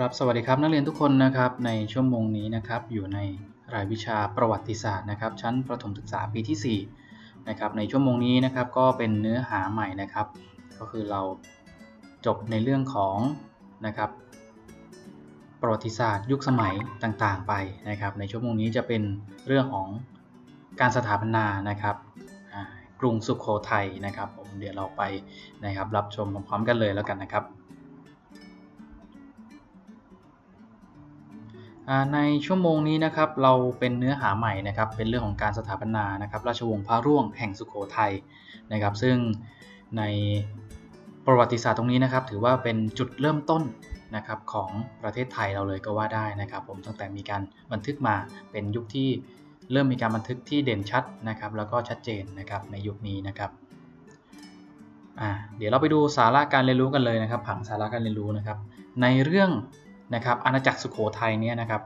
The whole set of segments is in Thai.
ครับสวัสดีครับนักเรียนทุกคนนะครับในชั่วโมงนี้นะครับอยู่ในรายวิชาประวัติศาสตร์นะครับ ชั้นประถมศึกษาปีที่4นะครับในชั่วโมงนี้นะครับก็เป็นเนื้อหาใหม่นะครับ ก็คือเราจบในเรื่องของนะครับประวัติศาสตร์ ยุคสมัยต่างๆ ไปนะครับ ในชั่วโมงนี้จะเป็นเรื่องของการสถาปนานะครับกรุงสุขโขทัยนะครับผมเดี๋ยวเราไปนะครับรับชมพร้อมๆกันเลยแล้วกันนะครับ ในชั่วโมงนี้นะครับเราเป็นเนื้อหาใหม่นะครับเป็นเรื่องของการสถาปนานะครับราชวงศ์พระร่วงแห่งสุโขทัยนะครับ ซึ่งในประวัติศาสตร์ตรงนี้นะครับ ถือว่าเป็นจุดเริ่มต้นนะครับของประเทศไทยเราเลยก็ว่าได้นะครับ ผมตั้งแต่มีการบันทึกมาเป็นยุคที่เริ่มมีการบันทึกที่เด่นชัดนะครับ แล้วก็ชัดเจนนะครับในยุคนี้นะครับเดี๋ยวเราไปดูสาระการเรียนรู้กันเลยนะครับผังสาระการเรียนรู้นะครับ ในเรื่อง นะครับอาณาจักรสุโขทัยเนี่ยนะครับ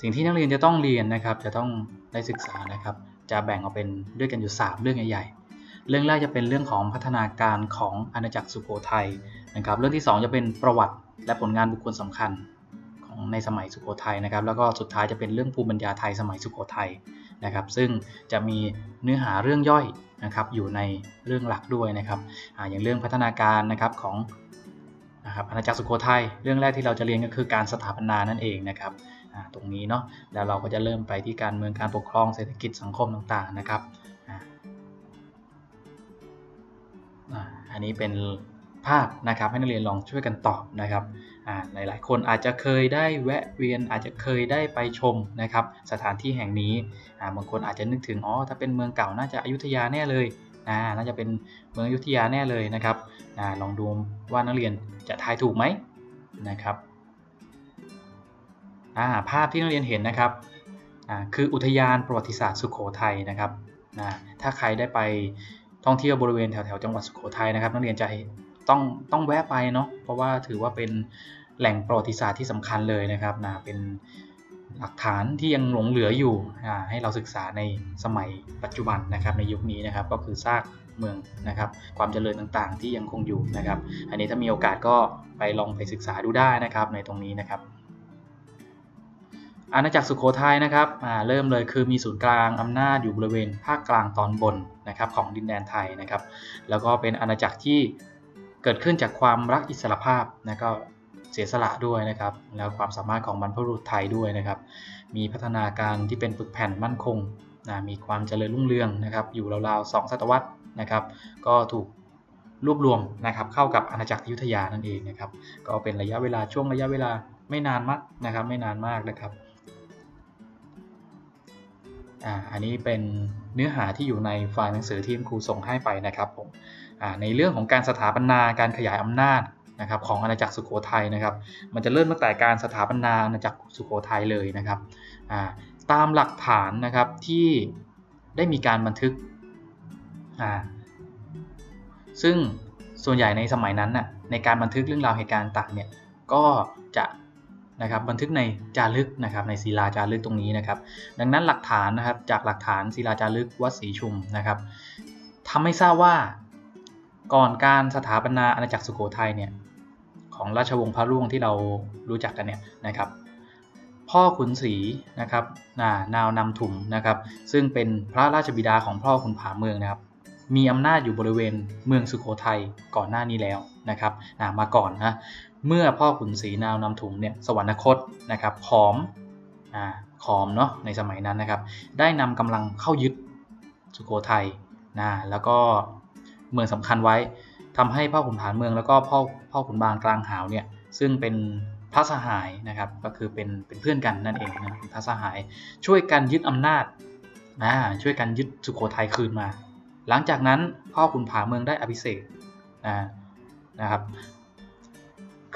สิ่งที่นักเรียนจะต้องเรียนนะครับ จะต้องได้ศึกษานะครับ จะแบ่งออกเป็นด้วยกันอยู่ 3 เรื่องใหญ่ๆ เรื่องแรกจะเป็นเรื่องของพัฒนาการของอาณาจักรสุโขทัยนะครับ เรื่องที่ 2 จะเป็นประวัติและผลงานบุคคลสำคัญของในสมัยสุโขทัยนะครับ แล้วก็สุดท้ายจะเป็นเรื่องภูมิปัญญาไทยสมัยสุโขทัยนะครับ ซึ่งจะมีเนื้อหาเรื่องย่อยนะครับอยู่ในเรื่องหลักด้วยนะครับออย่างเรื่องพัฒนาการนะครับของ นะครับอาณาจักรสุโขทัยเรื่องแรกที่เราจะเรียนก็คือการสถาปนานั่นเองนะครับตรงนี้เนาะแล้วเราก็จะเริ่มไปที่การเมืองการปกครองเศรษฐกิจสังคมต่างๆนะครับอันนี้เป็นภาพนะครับให้นักเรียนลองช่วยกันตอบนะครับอ่าหลายๆคนอาจจะเคยได้แวะเวียนอาจจะเคยได้ไปชมนะครับสถานที่แห่งนี้บางคนอาจจะนึกถึงอ๋อถ้าเป็นเมืองเก่าน่าจะอยุธยาแน่เลย อ่าน่าจะเป็นเมืองอยุธยาแน่เลยนะครับอ่าลองดูว่านักเรียนจะทายถูกไหมนะครับอ่าภาพที่นักเรียนเห็นนะครับอ่าคืออุทยานประวัติศาสตร์สุโขทัยนะครับนะถ้าใครได้ไปท่องเที่ยวบริเวณแถวๆจังหวัดสุโขทัยนะครับ นักเรียนจะต้องต้องแวะไปเนาะเพราะว่าถือว่าเป็นแหล่งประวัติศาสตร์ที่สำคัญเลยนะครับนะเป็น หลักฐานที่ยังหลงเหลืออยู่ให้เราศึกษาในสมัยปัจจุบันนะครับในยุคนี้นะครับก็คือซากเมืองนะครับความเจริญต่างๆ ที่ยังคงอยู่นะครับ อันนี้ถ้ามีโอกาสก็ไปลองไปศึกษาดูได้นะครับในตรงนี้นะครับ อาณาจักรสุโขทัยนะครับเริ่มเลยคือมีศูนย์กลางอำนาจอยู่บริเวณภาคกลางตอนบนนะครับของดินแดนไทยนะครับ แล้วก็เป็นอาณาจักรที่เกิดขึ้นจากความรักอิสรภาพนะก็ เสียสละด้วยนะครับ แล้วความสามารถของบรรพบุรุษไทยด้วยนะครับ มีพัฒนาการที่เป็นปึกแผ่นมั่นคงนะมีความเจริญรุ่งเรืองนะครับ อยู่ราวๆสองศตวรรษนะครับ ก็ถูกรวบรวมนะครับ เข้ากับอาณาจักรอยุธยานั่นเองนะครับ ก็เป็นระยะเวลาช่วงระยะเวลาไม่นานมากนะครับ ไม่นานมากนะครับอ่าอันนี้เป็นเนื้อหาที่อยู่ในไฟล์หนังสือที่คุณครูส่งให้ไปนะครับผมอ่าในเรื่องของการสถาปนาการขยายอำนาจ นะครับของอาณาจักรสุโขทัยนะครับ มันจะเริ่มตั้งแต่การสถาปนาอาณาจักรสุโขทัยเลยนะครับตามหลักฐานนะครับที่ได้มีการบันทึก ซึ่งส่วนใหญ่ในสมัยนั้นน่ะในการบันทึกเรื่องราวเหตุการณ์ต่างเนี่ยก็จะนะครับบันทึกในจารึกนะครับในศิลาจารึกตรงนี้นะครับ ดังนั้นหลักฐานนะครับจากหลักฐานศิลาจารึกวัดศรีชุมนะครับทำให้ทราบว่าก่อนการสถาปนาอาณาจักรสุโขทัยเนี่ย ของราชวงศ์พระร่วงที่เรารู้จักกันเนี่ยนะครับพ่อขุนศรีนะครับนานาวนำถุมนะครับ ซึ่งเป็นพระราชบิดาของพ่อขุนผาเมืองนะครับ มีอำนาจอยู่บริเวณเมืองสุโขทัยก่อนหน้านี้แล้วนะครับมาก่อนนะเมื่อพ่อขุนศรีนาวนำถุมเนี่ยสวรรคตนะครับขอมอขอมเนาะในสมัยนั้นนะครับ ได้นำกำลังเข้ายึดสุโขทัยนะแล้วก็เมืองสำคัญไว้ ทำให้พ่อขุนผาเมืองแล้วก็พ่อพ่อขุนบางกลางหาวเนี่ยซึ่งเป็นพระสหายนะครับก็คือเป็นเป็นเพื่อนกันนั่นเองนะพระสหาย ช่วยกันยึดอำนาจนะช่วยกันยึดสุโขทัยคืนมา หลังจากนั้นพ่อขุนผาเมืองได้อภิเษกนะนะครับ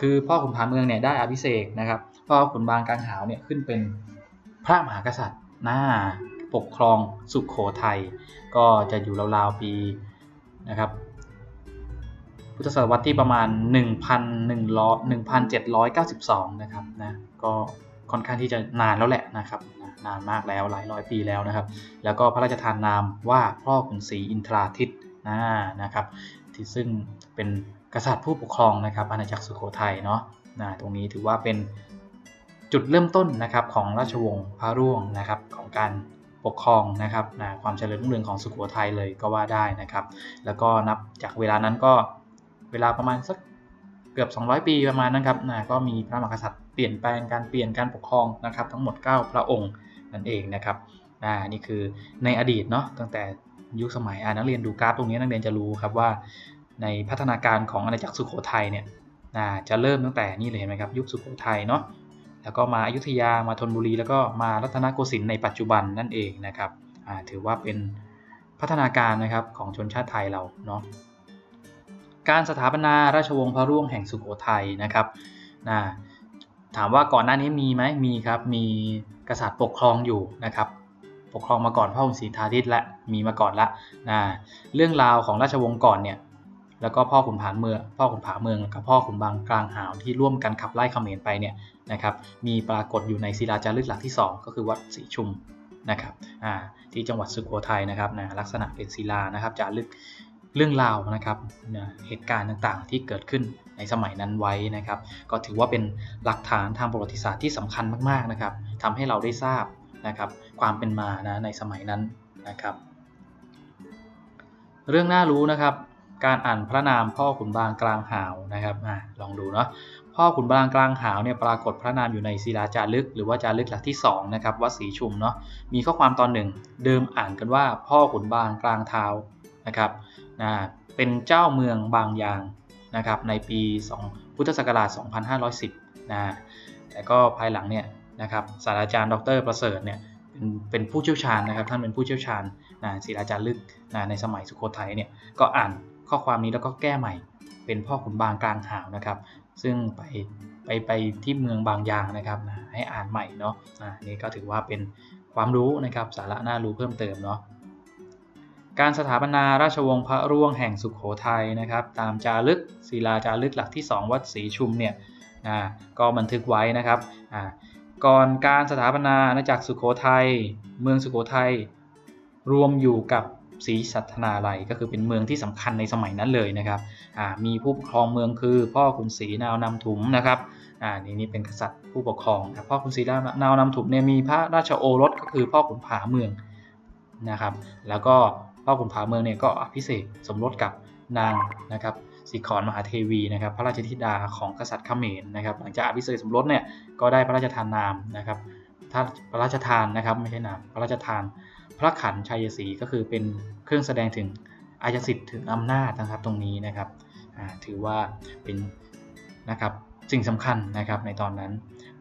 คือพ่อขุนผาเมืองเนี่ยได้อภิเษกนะครับพ่อขุนบางกลางหาวเนี่ยขึ้นเป็นพระมหากษัตริย์น้าปกครองสุขโขทัยก็จะอยู่ราวๆปีนะครับ พุทธศตวรรษที่ประมาณ1,792 นะครับนะก็ค่อนข้างที่จะนานแล้วแหละนะครับนานมากแล้วหลายร้อยปีแล้วนะครับ แล้วก็พระราชทานนามว่าพ่อขุนศรีอินทราทิตนะนะครับ ที่ซึ่งเป็นกษัตริย์ผู้ปกครองนะครับอาณาจักรสุโขทัยเนาะนะตรงนี้ถือว่าเป็นจุดเริ่มต้นนะครับของราชวงศ์พระร่วงนะครับของการปกครองนะครับนะความเจริญรุ่งเรืองของสุโขทัยเลยก็ว่าได้นะครับ แล้วก็นับจากเวลานั้นก็ เวลาประมาณสักเกือบ 200 ปีประมาณนั้นครับนะก็มีพระมหากษัตริย์เปลี่ยนแปลงการเปลี่ยนการปกครองนะครับ ทั้งหมด 9 พระองค์นั่นเองนะครับอ่านี่คือในอดีตเนาะตั้งแต่ยุคสมัยอ่านักเรียนดูกราฟตรงนี้นักเรียนจะรู้ครับว่าในพัฒนาการของอาณาจักรสุโขทัยเนี่ยอ่าจะเริ่มตั้งแต่นี่เลยเห็นไหมครับยุคสุโขทัยเนาะแล้วก็มาอยุธยามาธนบุรี แล้วก็มารัตนโกสินทร์ในปัจจุบันนั่นเองนะครับถือว่าเป็นพัฒนาการนะครับของชนชาติไทยเราเนาะ การสถาปนาราชวงศ์พระร่วงแห่งสุโขทัยนะครับนะถามว่าก่อนหน้านี้มีไหมมีครับ มีกษัตริย์ปกครองอยู่นะครับ ปกครองมาก่อนพ่อขุนศรีธาทิตและมีมาก่อนละนะเรื่องราวของราชวงศ์ก่อนเนี่ยแล้วก็พ่อขุนผานเมือง พ่อขุนผาเมืองกับพ่อขุนบางกลางหาวที่ร่วมกันขับไล่เขมรไปเนี่ยนะครับมีปรากฏอยู่ในศิลาจารึกหลักที่ 2 ก็คือวัดศรีชุมนะครับที่จังหวัดสุโขทัยนะครับนะลักษณะเป็นศิลานะครับจารึก เรื่องราวนะครับเหตุการณ์ต่างๆ ที่เกิดขึ้นในสมัยนั้นไว้นะครับ ก็ถือว่าเป็นหลักฐานทางประวัติศาสตร์ที่สำคัญมากๆนะครับทำให้เราได้ทราบนะครับความเป็นมานะในสมัยนั้นนะครับ เรื่องน่ารู้นะครับ การอ่านพระนามพ่อขุนบางกลางหาวนะครับอลองดูเนาะพ่อขุนบางกลางหาวเนี่ยปรากฏพระนามอยู่ในศิลาจารึก หรือว่าจารึกหลักที่2นะครับวัดศรีชุมเนาะมีข้อความตอนหนึ่ง เดิมอ่านกันว่าพ่อขุนบางกลางเท้า นะครับนะเป็นเจ้าเมืองบางยางนะครับในปี 2 พุทธศักราช 2510นะแต่ก็ภายหลังเนี่ยนะครับศาสตราจารย์ดรประเสริฐเนี่ยเป็นเป็นผู้เชี่ยวชาญนะครับท่านเป็นผู้เชี่ยวชาญนะศิลาจารึกนะในสมัยสุโขทัยเนี่ยก็อ่านข้อความนี้แล้วก็แก้ใหม่ เป็นพ่อขุนบางกลางหาวนะครับ ซึ่งไปไปไปที่เมืองบางยางนะครับนะให้อ่านใหม่เนาะอ่านี่ก็ถือว่าเป็นความรู้นะครับสาระน่ารู้เพิ่มเติมเนาะ การสถาปนาราชวงศ์พระร่วงแห่งสุขโขทัยนะครับ ตามจารึกศิลาจารึกหลักที่ 2 วัดศรีชุมเนี่ยก็บันทึกไว้นะครับก่อนการสถาปนาอาณาจักรสุขโขทัยเมืองสุขโขทัยรวมอยู่กับศรีสัทนาลัยก็คือเป็นเมืองที่สำคัญในสมัยนั้นเลยนะครับมีผู้ปกครองเมืองคือพ่อขุนศรีนาวนำถุมนะครับนี่นี่เป็นกษัตริย์ผู้ปกครองนะพ่อขุนศรีนาวนำถุมเนี่ยมีพระราชโอรสก็คือพ่อขุนผาเมืองนะครับ แล้วก็ พ่อขุนผาเมืองเนี่ยก็อภิเษกสมรสกับนางนะครับสิขรมหาเทวีนะครับพระราชธิดาของกษัตริย์เขมรนะครับหลังจากอภิเษกสมรสเนี่ยก็ได้พระราชทานนามนะครับถ้าพระราชทานนะครับไม่ใช่นามพระราชทานพระขันชัยศรีก็คือเป็นเครื่องแสดงถึงอายสิทธิ์ถึงอำนาจนะครับตรงนี้นะครับถือว่าเป็นนะครับสิ่งสำคัญนะครับในตอนนั้น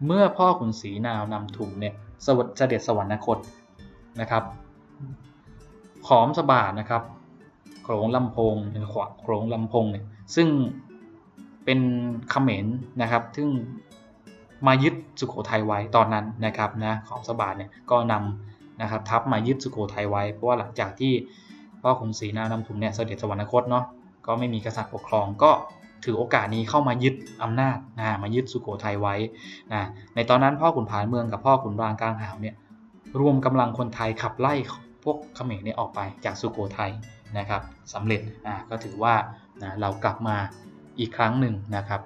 เมื่อพ่อขุนศรีนาวนำถุมเนี่ยสวเสด็จสวรรคตนะครับ ขอมสบาทนะครับโขลงลำโพงหรือขวาโขลงลำโพงเนี่ยซึ่งเป็นเขมรนะครับ ซึ่งมายึดสุโขทัยไว้ตอนนั้นนะครับนะขอมสบาทเนี่ยก็นำนะครับทัพมายึดสุโขทัยไว้ เพราะว่าหลังจากที่พ่อขุนศรีนานำถุมเนี่ยเสด็จสวรรคตเนาะก็ไม่มีกษัตริย์ปกครองก็ถือโอกาสนี้เข้ามายึดอำนาจนะมายึดสุโขทัยไว้นะในตอนนั้นพ่อขุนผานเมืองกับพ่อขุนบางกลางหาวเนี่ยรวมกำลังคนไทยขับไล่ พวกเขมรเนี่ยออกไปจากสุโขทัยนะครับสำเร็จอ่าก็ถือว่านะเรากลับมาอีกครั้งหนึ่งนะครับ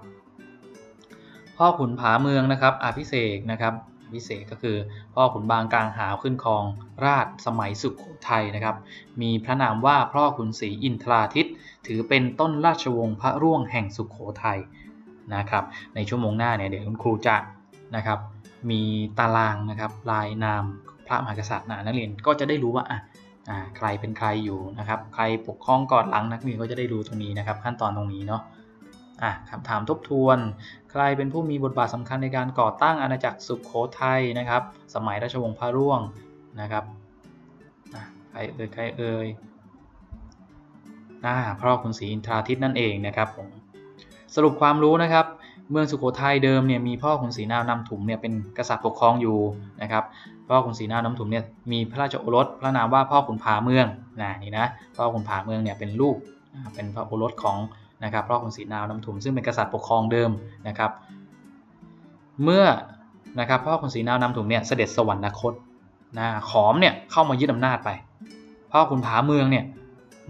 พ่อขุนผาเมืองนะครับอาพิเศษนะครับพิเศษก็คือพ่อขุนบางกลางหาวขึ้นครองราชสมัยสุขโขทัยนะครับ มีพระนามว่าพ่อขุนศรีอินทราทิต ถือเป็นต้นราชวงศ์พระร่วงแห่งสุขโขทัยนะครับ ในชั่วโมงหน้าเนี่ยเดี๋ยวคุณครูจะนะครับ มีตารางนะครับลายนาม พระมหากษัตริย์นะนักเรียนก็จะได้รู้ว่าอะใครเป็นใครอยู่นะครับ ใครปกครองก่อนหลังนักเรียนก็จะได้รู้ตรงนี้นะครับ ขั้นตอนตรงนี้เนาะอะคำถามทบทวน ใครเป็นผู้มีบทบาทสำคัญในการก่อตั้งอาณาจักรสุขโขทัยนะครับ สมัยราชวงศ์พระร่วงนะครับใครเอ่ยใครเอ่ยอ่าพ่อคุณศรีอินทราทิตนั่นเองนะครับผมสรุปความรู้นะครับ เมืองสุโขทัยเดิมเนี่ยมีพ่อขุนศรีนาวนำถุมเนี่ยเป็นกษัตริย์ปกครองอยู่นะครับพ่อขุนศรีนาวนำถุมเนี่ยมีพระราชโอรสพระนามว่าพ่อขุนผาเมืองนะนี่นะพ่อขุนผาเมืองเนี่ยเป็นลูกเป็นพระโอรสของนะครับพ่อขุนศรีนาวนำถุมซึ่งเป็นกษัตริย์ปกครองเดิมนะครับ เมื่อนะครับพ่อขุนศรีนาวนำถุมเนี่ยเสด็จสวรรคตนะขอมเนี่ยเข้ามายึดอำนาจไป พ่อขุนผาเมืองเนี่ย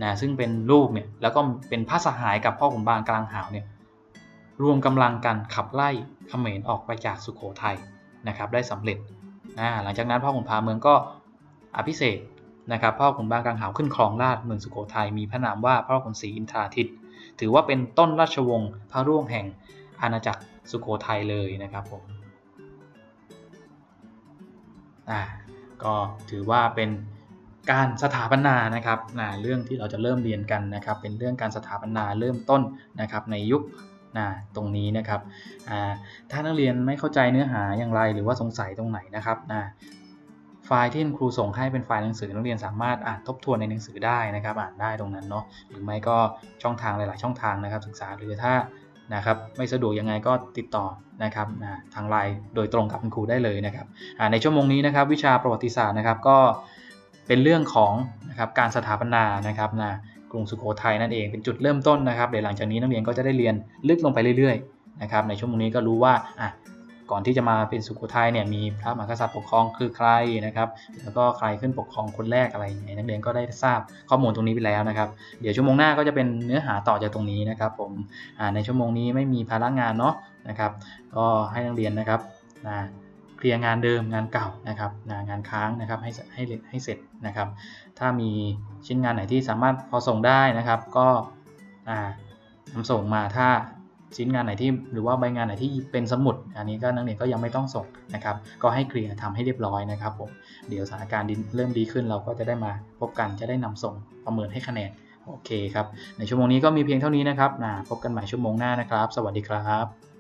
นะซึ่งเป็นลูกเนี่ยแล้วก็เป็นพระสหายกับพ่อขุนบางกลางหาวเนี่ย รวมกำลังกันขับไล่เขมรออกไปจากสุโขทัยนะครับ ได้สำเร็จอ่าหลังจากนั้นพ่อขุนพาเมืองก็อภิเษกนะครับพ่อขุนบางกังหาวขึ้นครองราชเมืองสุโขทัยมีพระนามว่าพ่อขุนศรีอินทราทิตถือว่าเป็นต้นราชวงศ์พระร่วงแห่งอาณาจักรสุโขทัยเลยนะครับผมอ่าก็ถือว่าเป็นการสถาปนานะครับนะเรื่องที่เราจะเริ่มเรียนกันนะครับ เป็นเรื่องการสถาปนาเริ่มต้นนะครับในยุค นะตรงนี้นะครับถ้านักเรียนไม่เข้าใจเนื้อหาอย่างไรหรือว่าสงสัยตรงไหนนะครับนะไฟล์ที่คุณครูส่งให้เป็นไฟล์หนังสือนักเรียนสามารถอ่านทบทวนในหนังสือได้นะครับ อ่านได้ตรงนั้นเนาะหรือไม่ก็ช่องทางหลาย ๆ ช่องทางนะครับศึกษาหรือถ้านะครับไม่สะดวกยังไงก็ติดต่อนะครับทางไลน์โดยตรงกับคุณครูได้เลยนะครับในชั่วโมงนี้นะครับวิชาประวัติศาสตร์นะครับก็เป็นเรื่องของนะครับการสถาปนานะครับนะ กรุงสุโขทัยนั่นเองเป็นจุดเริ่มต้นนะครับเดี๋ยวหลังจากนี้นักเรียนก็จะได้เรียนลึกลงไปเรื่อยๆนะครับในชั่วโมงนี้ก็รู้ว่าอะก่อนที่จะมาเป็นสุโขทัยเนี่ยมีพระมหากษัตริย์ปกครองคือใครนะครับ แล้วก็ใครขึ้นปกครองคนแรกอะไรอย่างเงี้ยนักเรียนก็ได้ทราบข้อมูลตรงนี้ไปแล้วนะครับ เดี๋ยวชั่วโมงหน้าก็จะเป็นเนื้อหาต่อจากตรงนี้นะครับ ผมอ่าในชั่วโมงนี้ไม่มีภาระงานเนาะนะครับ ก็ให้นักเรียนนะครับนะ เคลียร์งานเดิมงานเก่านะครับงานค้างนะครับให้ให้ให้เสร็จนะครับ ถ้ามีชิ้นงานไหนที่สามารถพอส่งได้นะครับ ก็อ่านำส่งมาถ้าชิ้นงานไหนที่หรือว่าใบงานไหนที่เป็นสมุด อันนี้ก็นักเรียนก็ยังไม่ต้องส่งนะครับ ก็ให้เคลียร์ทำให้เรียบร้อยนะครับผมเดี๋ยวสถานการณ์เริ่มดีขึ้นเราก็จะได้มาพบกันจะได้นำส่งประเมินให้คะแนนโอเคครับในชั่วโมงนี้ก็มีเพียงเท่านี้นะครับนะพบกันใหม่ชั่วโมงหน้านะครับ สวัสดีครับ